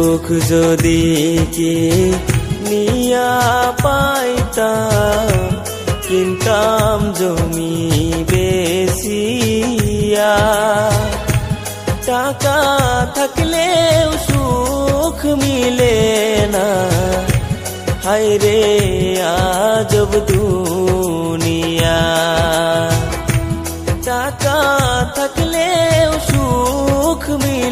সুখ যদি কে নিয়া পাইতাম, কিনতাম জমি বেশিয়া টাকা থাকলেও সুখ মিলে না হায় রে আজব দুনিয়া। টাকা থাকলেও সুখ মিলে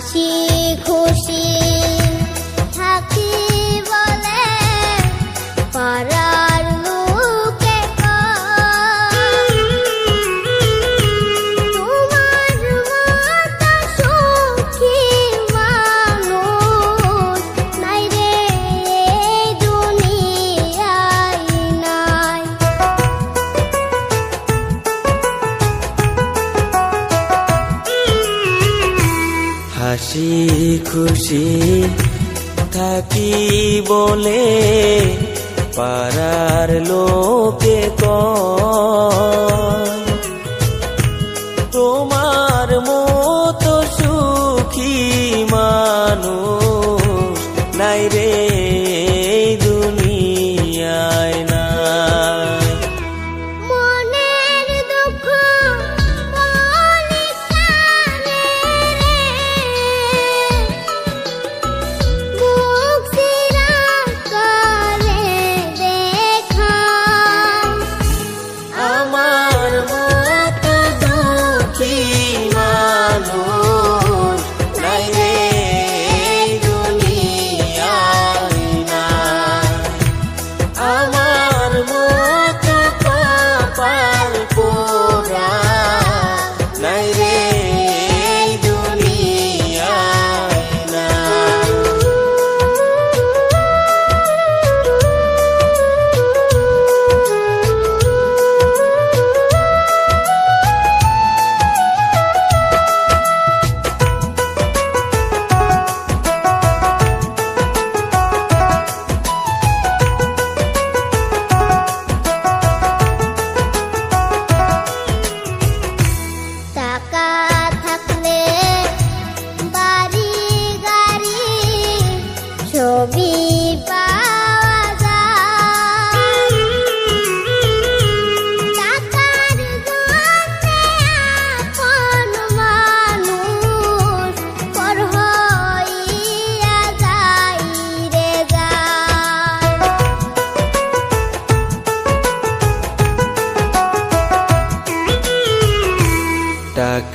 হাসি হাসি খুশি থাকি বলে পাড়ার লোকে তোমার মতো সুখী মানুষ নাই রে।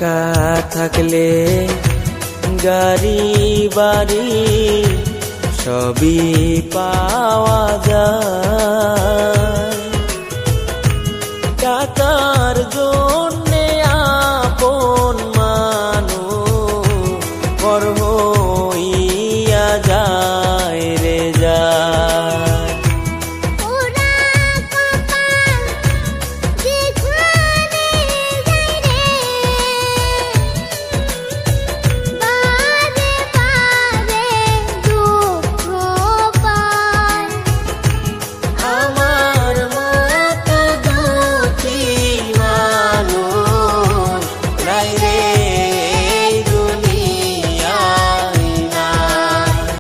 টাকা থাকলে গাড়ি বাড়ি সবই পাওয়া যায় টাকার